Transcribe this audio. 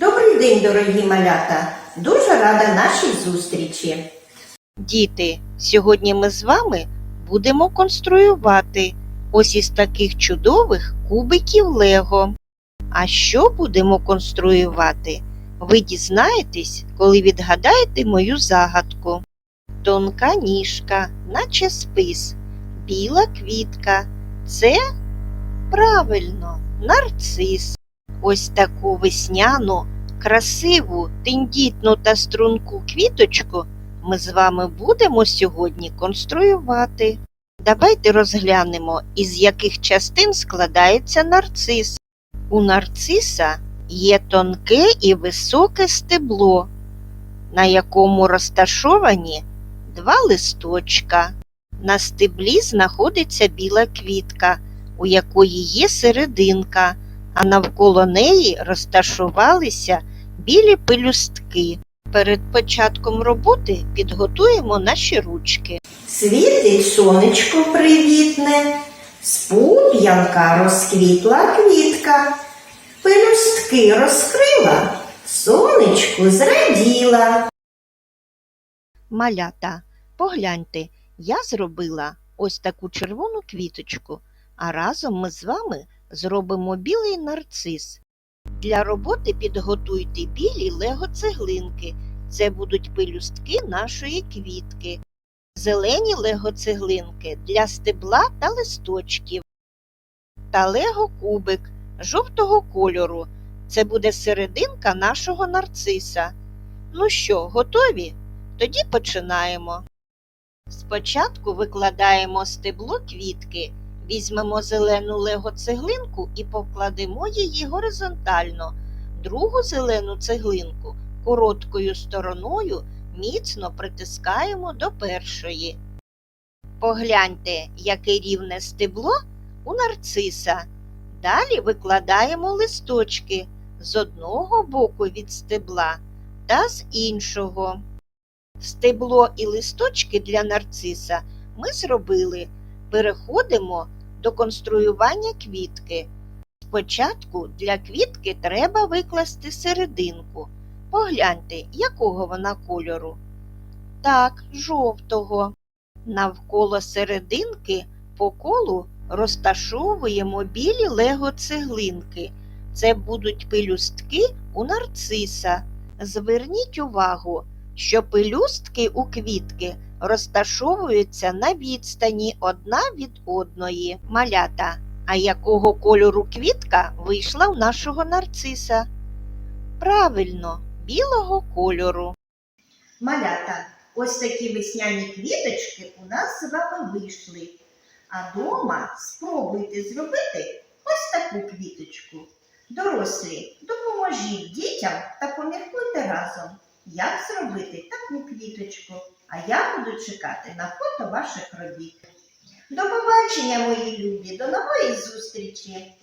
Добрий день, дорогі малята! Дуже рада нашій зустрічі. Діти, сьогодні ми з вами будемо конструювати ось із таких чудових кубиків Лего. А що будемо конструювати? Ви дізнаєтесь, коли відгадаєте мою загадку. Тонка ніжка, наче спис, біла квітка. Це правильно, нарцис. Ось таку весняну, красиву, тендітну та струнку квіточку ми з вами будемо сьогодні конструювати. Давайте розглянемо, із яких частин складається нарцис. У нарциса є тонке і високе стебло, на якому розташовані два листочка. На стеблі знаходиться біла квітка, у якої є серединка, а навколо неї розташувалися білі пелюстки. Перед початком роботи підготуємо наші ручки. Світить сонечко привітне, з пуп'янка розквітла квітка, пелюстки розкрила, сонечку зраділа. Малята, погляньте, я зробила ось таку червону квіточку, а разом ми з вами зробимо білий нарцис. Для роботи підготуйте білі лего-цеглинки. Це будуть пелюстки нашої квітки. Зелені лего-цеглинки для стебла та листочків. Та лего-кубик жовтого кольору. Це буде серединка нашого нарциса. Ну що, готові? Тоді починаємо. Спочатку викладаємо стебло квітки, візьмемо зелену лего-цеглинку і покладемо її горизонтально. Другу зелену цеглинку короткою стороною міцно притискаємо до першої. Погляньте, яке рівне стебло у нарциса. Далі викладаємо листочки з одного боку від стебла та з іншого. Стебло і листочки для нарциса ми зробили. Переходимо до конструювання квітки. Спочатку для квітки треба викласти серединку. Погляньте, якого вона кольору. Так, жовтого. Навколо серединки по колу розташовуємо білі лего-цеглинки. Це будуть пелюстки у нарциса. Зверніть увагу, що пелюстки у квітки розташовуються на відстані одна від одної. Малята, а якого кольору квітка вийшла у нашого нарциса? Правильно, білого кольору. Малята, ось такі весняні квіточки у нас з вами вийшли. А дома спробуйте зробити ось таку квіточку. Дорослі, допоможіть дітям та поміркуйте разом, як зробити таку квіточку. А я буду чекати на фото ваших робіт. До побачення, мої любі, до нової зустрічі!